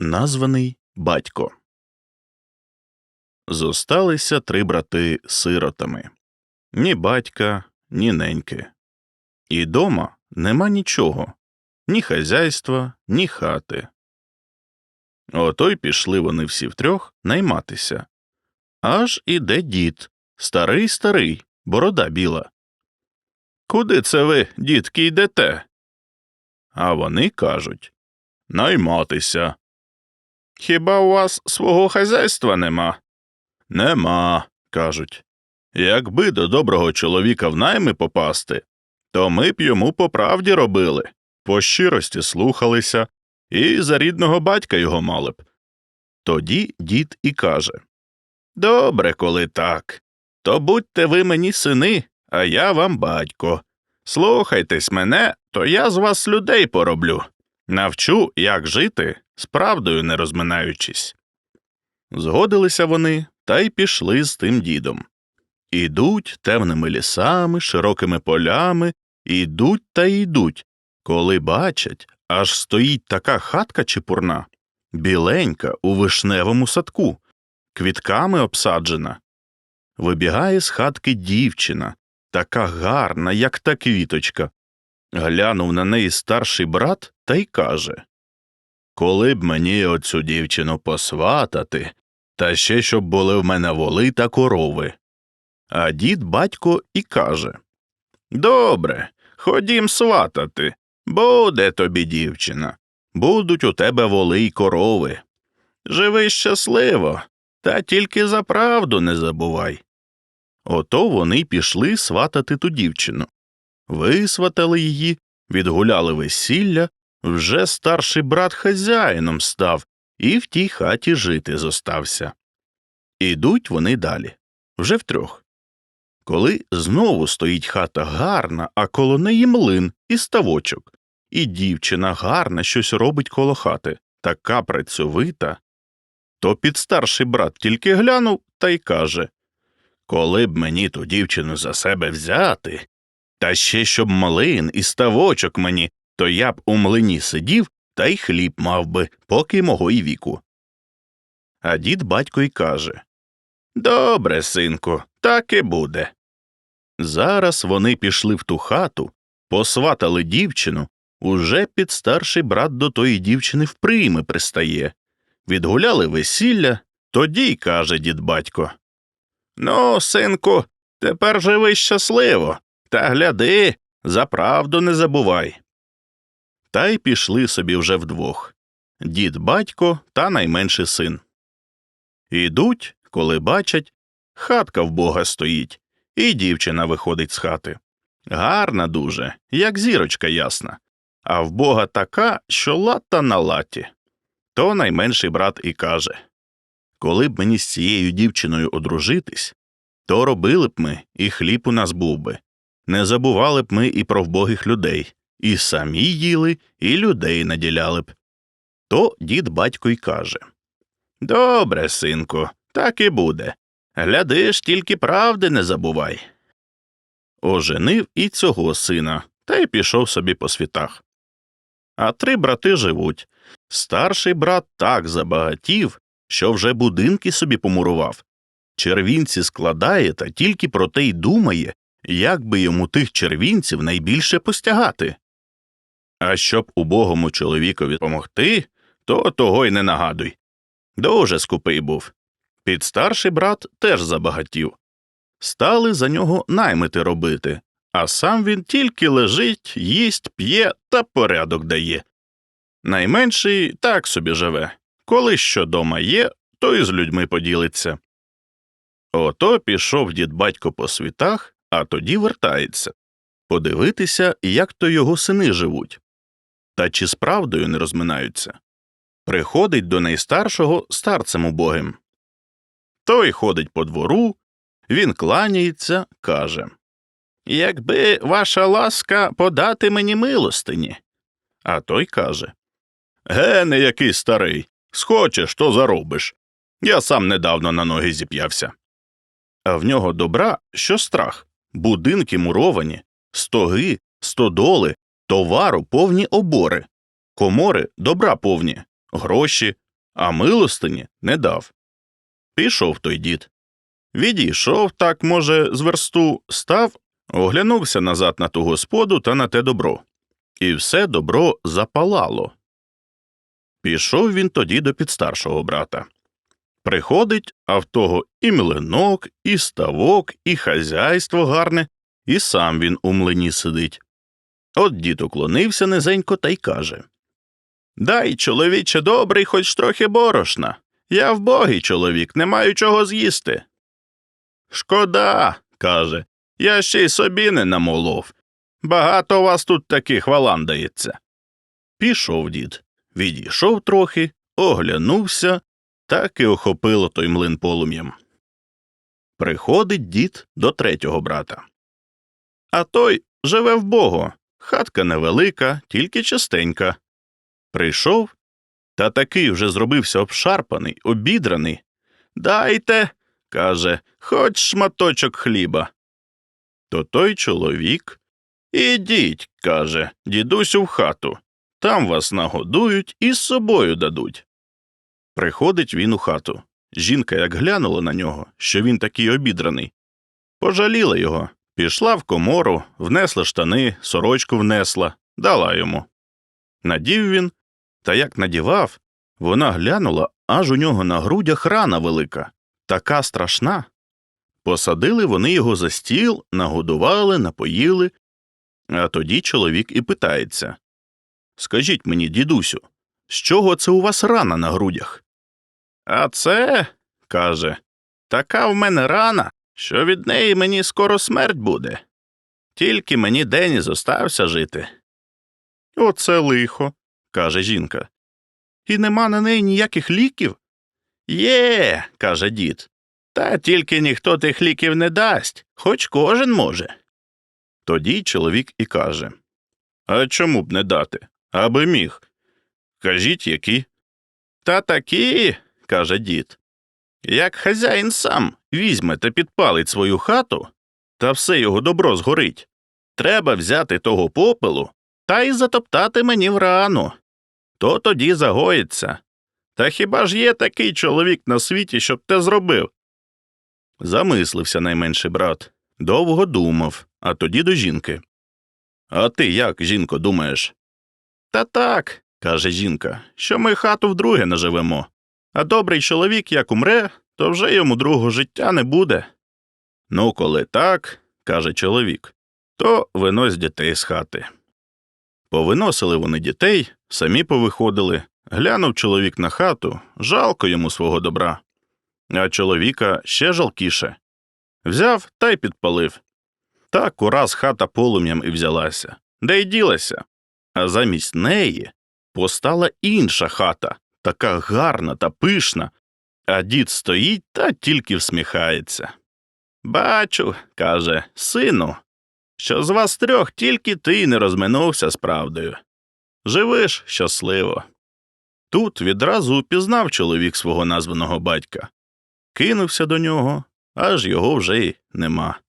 названий батько. Зосталися три брати сиротами ні батька, ні неньки. І дома нема нічого ні хазяйства, ні хати. Ото й пішли вони всі втрьох найматися. Аж іде дід, старий старий, борода біла. Куди це ви, дітки, йдете? А вони кажуть Найматися. Хіба у вас свого хазяйства нема? Нема, кажуть. Якби до доброго чоловіка в найми попасти, то ми б йому по правді робили, по щирості слухалися, і за рідного батька його мали б. Тоді дід і каже Добре, коли так. То будьте ви мені сини, а я вам батько. Слухайтесь мене, то я з вас людей пороблю. Навчу, як жити, з правдою не розминаючись. Згодилися вони та й пішли з тим дідом. Ідуть темними лісами, широкими полями, ідуть та йдуть, коли бачать, аж стоїть така хатка чепурна, біленька у вишневому садку, квітками обсаджена. Вибігає з хатки дівчина, така гарна, як та квіточка. Глянув на неї старший брат та й каже Коли б мені оцю дівчину посватати, та ще щоб були в мене воли та корови. А дід батько і каже Добре, ходім сватати. Буде тобі дівчина. Будуть у тебе воли й корови. Живи щасливо, та тільки за правду не забувай. Ото вони пішли сватати ту дівчину. Висватали її, відгуляли весілля, вже старший брат хазяїном став і в тій хаті жити зостався. Ідуть вони далі, вже втрьох. Коли знову стоїть хата гарна, а коло неї млин і ставочок, і дівчина гарна щось робить коло хати, така працьовита, то підстарший брат тільки глянув та й каже Коли б мені ту дівчину за себе взяти, та ще щоб млин і ставочок мені, то я б у млині сидів та й хліб мав би, поки мого й віку. А дід батько й каже Добре, синку, так і буде. Зараз вони пішли в ту хату, посватали дівчину, уже підстарший брат до тої дівчини в прийми пристає. Відгуляли весілля, тоді й каже дід батько. Ну, синку, тепер живи щасливо, та гляди, за правду не забувай. Та й пішли собі вже вдвох дід батько та найменший син. Ідуть, коли бачать, хатка в бога стоїть, і дівчина виходить з хати. Гарна дуже, як зірочка ясна, а в бога така, що лата на латі. То найменший брат і каже Коли б мені з цією дівчиною одружитись, то робили б ми, і хліб у нас був би. Не забували б ми і про вбогих людей, і самі їли, і людей наділяли б. То дід батько й каже Добре, синку, так і буде. Глядиш, тільки правди не забувай. Оженив і цього сина, та й пішов собі по світах. А три брати живуть. Старший брат так забагатів, що вже будинки собі помурував. Червінці складає та тільки про те й думає, як би йому тих червінців найбільше постягати. А щоб убогому чоловікові помогти, то того й не нагадуй. Дуже скупий був. Підстарший брат теж забагатів. Стали за нього наймити робити, а сам він тільки лежить, їсть, п'є та порядок дає. Найменший так собі живе. Коли що дома є, то і з людьми поділиться. Ото пішов дід батько по світах, а тоді вертається подивитися, як то його сини живуть. Та чи з правдою не розминаються. Приходить до найстаршого старцем убогим. Той ходить по двору, він кланяється, каже Якби ваша ласка подати мені милостині. А той каже Гене, який старий, схочеш, то заробиш. Я сам недавно на ноги зіп'явся. А в нього добра, що страх, будинки муровані, стоги, стодоли, товару повні обори, комори добра повні, гроші, а милостині не дав. Пішов той дід. Відійшов так, може, з версту, став, оглянувся назад на ту господу та на те добро. І все добро запалало. Пішов він тоді до підстаршого брата. Приходить, а в того і млинок, і ставок, і хазяйство гарне, і сам він у млині сидить. От дід уклонився низенько та й каже Дай, чоловіче добрий, хоч трохи борошна. Я вбогий чоловік, не маю чого з'їсти. Шкода, каже, я ще й собі не намолов. Багато вас тут таких валандається. Пішов дід, відійшов трохи, оглянувся, так і охопило той млин полум'ям. Приходить дід до третього брата. А той живе в вбого, хатка невелика, тільки чистенька. Прийшов, та такий вже зробився обшарпаний, обідраний. Дайте, каже, хоч шматочок хліба. То той чоловік. Ідіть, каже, дідусю в хату. Там вас нагодують і з собою дадуть. Приходить він у хату. Жінка як глянула на нього, що він такий обідраний. Пожаліла його, пішла в комору, внесла штани, сорочку внесла, дала йому. Надів він, та як надівав, вона глянула, аж у нього на грудях рана велика, така страшна. Посадили вони його за стіл, нагодували, напоїли. А тоді чоловік і питається Скажіть мені, дідусю, з чого це у вас рана на грудях? А це, каже, така в мене рана, що від неї мені скоро смерть буде. Тільки мені день і зостався жити. Оце лихо, каже жінка. І нема на неї ніяких ліків? Є, каже дід. Та тільки ніхто тих ліків не дасть, хоч кожен може. Тоді чоловік і каже А чому б не дати? Аби міг. Кажіть, які. Та такі, каже дід. Як хазяїн сам візьме та підпалить свою хату, та все його добро згорить. Треба взяти того попелу та й затоптати мені в рану. То тоді загоїться. Та хіба ж є такий чоловік на світі, щоб те зробив? Замислився найменший брат, довго думав, а тоді до жінки. А ти як, жінко, думаєш? Та так, каже жінка, що ми хату вдруге наживемо, а добрий чоловік як умре, то вже йому другого життя не буде. Ну, коли так, каже чоловік, то винось дітей з хати. Повиносили вони дітей, самі повиходили, глянув чоловік на хату, жалко йому свого добра. А чоловіка ще жалкіше. Взяв та й підпалив. Так ураз хата полум'ям і взялася, де й ділася. А замість неї постала інша хата, така гарна та пишна, а дід стоїть та тільки всміхається. Бачу, каже, сину, що з вас трьох тільки ти не розминувся з правдою. Живиш щасливо. Тут відразу упізнав чоловік свого названого батька, кинувся до нього, аж його вже й нема.